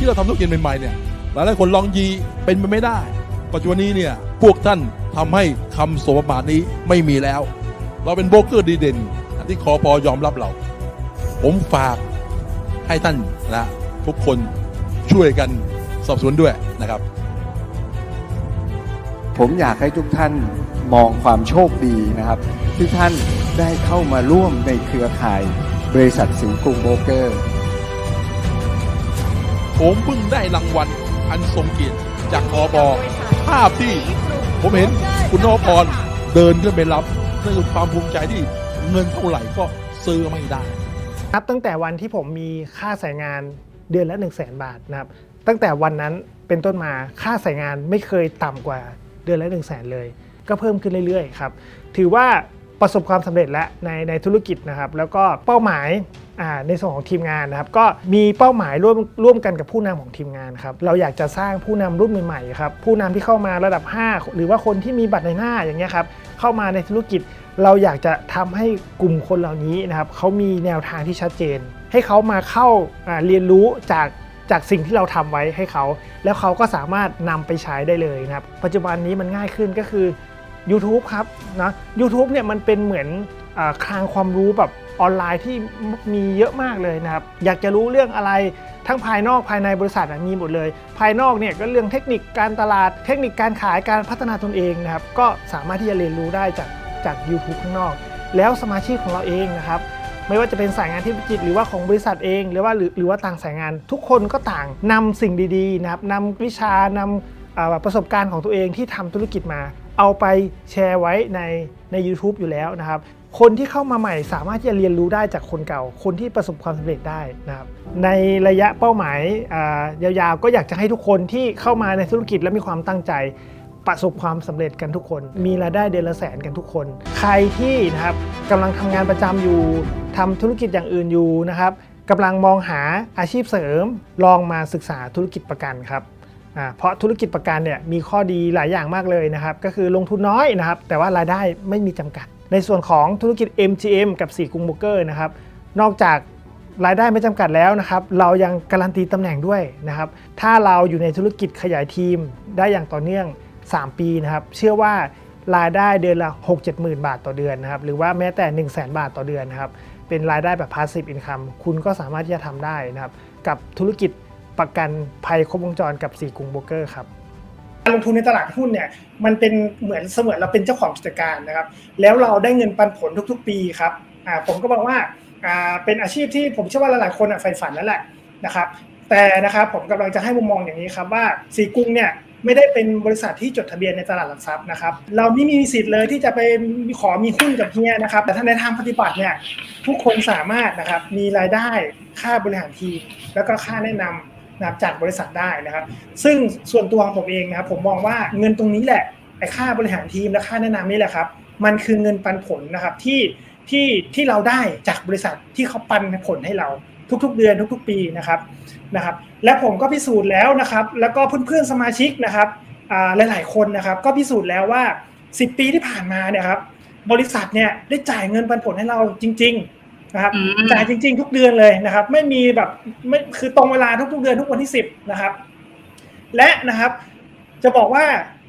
ที่เราทำธุรกิจใหม่ๆเนี่ยหลายหลายคนลองยีเป็นไปไม่ได้ ปัจจุบันนี้เนี่ยพวกท่านทำให้คำสมบาทนี้ไม่มีแล้ว เราเป็นโบรกเกอร์ดีเด่นที่คอปอยอมรับเรา ผมฝากให้ท่านนะทุกคนช่วยกันสอบสวนด้วยนะครับ ผมอยากให้ทุกท่านมองความโชคดีนะครับ ที่ท่านได้เข้ามาร่วมในเครือข่ายบริษัทสิงห์กรุงโบรกเกอร์ ผมเพิ่งได้รางวัลอันทรงเกียรติจากอบอภาพที่ผมเห็นคุณนพพรเดินขึ้นไปรับนั่นคือความภูมิใจที่เงินเท่าไหร่ก็ซื้อไม่ได้นับตั้งแต่วันที่ผมมีค่าสายงานเดือนละ 1 0 0 0 0แบาทนะครับ ตั้งแต่วันนั้นเป็นต้นมาค่าสายงานไม่เคยต่ำกว่าเดือนละ 1 0 0 0 0แสนเลย ก็เพิ่มขึ้นเรื่อยๆครับ ถือว่าประสบความสำเร็จแล้วในในธุรกิจนะครับ แล้วก็เป้าหมาย ในส่วนของทีมงานนะครับก็มีเป้าหมายร่วมร่วมกันกับผู้นำของทีมงานครับเราอยากจะสร้างผู้นำรุ่นใหม่ๆครับผู้นำที่เข้ามาระดับ 5 หรือว่าคนที่มีบัตรในหน้าอย่างเงี้ยครับเข้ามาในธุรกิจ เราอยากจะทำให้กลุ่มคนเหล่านี้นะครับเขามีแนวทางที่ชัดเจน ให้เขามาเข้าาเรียนรู้จากจากสิ่งที่เราทำไว้ให้เขา แล้วเขาก็สามารถนำไปใช้ได้เลยนะครับ ปัจจุบันนี้มันง่ายขึ้นก็คือ YouTube ครับนะ YouTube เนี่ยมันเป็นเหมือนอคลังความรู้แบบ ออนไลน์ที่มีเยอะมากเลยนะครับ อยากจะรู้เรื่องอะไรทั้งภายนอกภายในบริษัทมีหมดเลย ภายนอกเนี่ยก็เรื่องเทคนิคการตลาด เทคนิคการขายการพัฒนาตนเองนะครับ ก็สามารถที่จะเรียนรู้ได้จากจาก YouTube ข้างนอก แล้วสมาชิกของเราเองนะครับไม่ว่าจะเป็นสายงานที่พิจิตหรือว่าของบริษัทเองหรือว่าหรือว่าต่างสายงาน ทุกคนก็ต่างนำสิ่งดีๆนะครับนำวิชานำอ่าประสบการณ์ของตัวเองที่ทำธุรกิจมา เอาไปแชร์ไว้ในใน u t u b e อยู่แล้วนะครับ คนที่เข้ามาใหม่สามารถที่จะเรียนรู้ได้จากคนเก่า คนที่ประสบความสำเร็จได้นะครับในระยะเป้าหมายยาวๆ ก็อยากจะให้ทุกคนที่เข้ามาในธุรกิจและมีความตั้งใจประสบความสำเร็จกันทุกคน มีรายได้เดือนละแสนกันทุกคน ใครที่นะครับกำลังทำงานประจำอยู่ทำธุรกิจอย่างอื่นอยู่นะครับกำลังมองหาอาชีพเสริม ลองมาศึกษาธุรกิจประกันครับ เพราะธุรกิจประกันเนี่ยมีข้อดีหลายอย่างมากเลยนะครับ ก็คือลงทุนน้อยนะครับ แต่ว่ารายได้ไม่มีจำกัด ในส่วนของธุรกิจ MGM กับ4กรุงโบรกเกอร์นะครับ นอกจากรายได้ไม่จำกัดแล้วนะครับ เรายังการันตีตำแหน่งด้วยนะครับ ถ้าเราอยู่ในธุรกิจขยายทีมได้อย่างต่อเนื่อง 3 ปีนะครับ เชื่อว่ารายได้เดือนละ 6 7หมื่นบาทต่อเดือนนะครับ หรือว่าแม้แต่ 1 0 0 0 0แบาทต่อเดือนนะครับ เป็นรายได้แบบ passive income คุณก็สามารถที่จะทำได้นะครับ กับธุรกิจ ประกันภัยครบวงจรกับ4กรุงโบรกเกอร์ครับการลงทุนในตลาดหุ้นเนี่ยมันเป็นเหมือนเสมือนเราเป็นเจ้าของกิจการนะครับ แล้วเราได้เงินปันผลทุกๆ ปีครับอ่าผมก็บอกว่าอ่าเป็นอาชีพที่ผมเชื่อว่าหลายๆคนอะใฝ่ฝันแล้วแหละนะครับ แต่นะครับผมกำลังจะให้มุมมองอย่างนี้ครับว่าสีกรุงเนี่ยไม่ได้เป็นบริษัทที่จดทะเบียนในตลาดหลักทรัพย์นะครับ เราไม่มีสิทธิ์เลยที่จะไปขอมีหุ้นกับเฮียนะครับ แต่ถ้าในทางปฏิบัติเนี่ยทุกคนสามารถนะครับมีรายได้ค่าบริหารทีมแล้วก็ค่าแนะนำ นะครับจากบริษัทได้นะครับ ซึ่งส่วนตัวของผมเองนะครับผมมองว่าเงินตรงนี้แหละไอ้ค่าบริหารทีมและค่าแนะนำนี่แหละครับ มันคือเงินปันผลนะครับที่ที่ที่เราได้จากบริษัทที่เขาปันผลให้เราทุกๆ เดือนทุก ๆ ปีนะครับนะครับ และผมก็พิสูจน์แล้วนะครับ แล้วก็เพื่อนๆสมาชิกนะครับอ่าหลายๆคนนะครับ ก็พิสูจน์แล้วว่า 10 ปีที่ผ่านมาเนี่ยครับบริษัทเนี่ยได้จ่ายเงินปันผลให้เราจริง ๆ นะครับอืมจ่ายจริง ๆ ทุกเดือนเลยนะครับ ไม่มีแบบไม่คือตรงเวลาทุกๆเดือนทุกวันที่10นะครับ และนะครับจะบอกว่า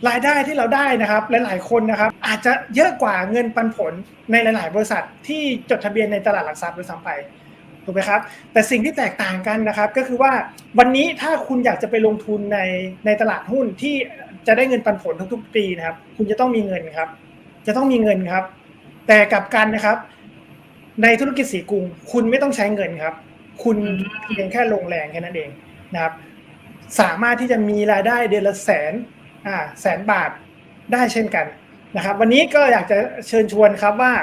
รายได้ที่เราได้นะครับหลายๆคนนะครับ อาจจะเยอะกว่าเงินปันผลในหลาย ๆ บริษัทที่จดทะเบียนในตลาดหลักทรัพย์ด้วยซ้ำไปถูกไหมครับ แต่สิ่งที่แตกต่างกันนะครับ ก็คือว่าวันนี้ถ้าคุณอยากจะไปลงทุนในในตลาดหุ้นที่จะได้เงินปันผลทุกๆปีนะครับ คุณจะต้องมีเงินครับ จะต้องมีเงินครับ แต่กลับกันนะครับ ในธุรกิจสีกรุงคุณไม่ต้องใช้เงินครับ คุณเพียงแค่ลงแรงแค่นั้นเองนะครับ สามารถที่จะมีรายได้เดือนละแสนอ่าแสนบาทได้เช่นกันนะครับ วันนี้ก็อยากจะเชิญชวนครับว่า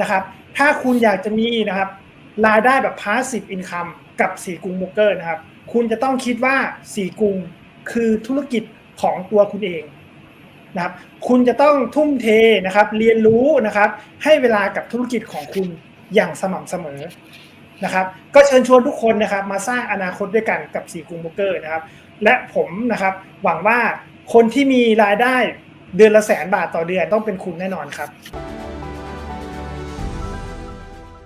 นะครับ ถ้าคุณอยากจะมีนะครับรายได้แบบ passive income กับสีกรุงโบรกเกอร์นะครับ คุณจะต้องคิดว่าสีกรุงคือธุรกิจของตัวคุณเองนะครับ คุณจะต้องทุ่มเทนะครับ เรียนรู้นะครับ ให้เวลากับธุรกิจของคุณ อย่างสม่ำเสมอนะครับ ก็เชิญชวนทุกคนนะครับ มาสร้างอนาคตด้วยกันกับสีกรุงโบรกเกอร์นะครับ และผมนะครับหวังว่าคนที่มีรายได้เดือนละแสนบาทต่อเดือนต้องเป็นคุณแน่นอนครับ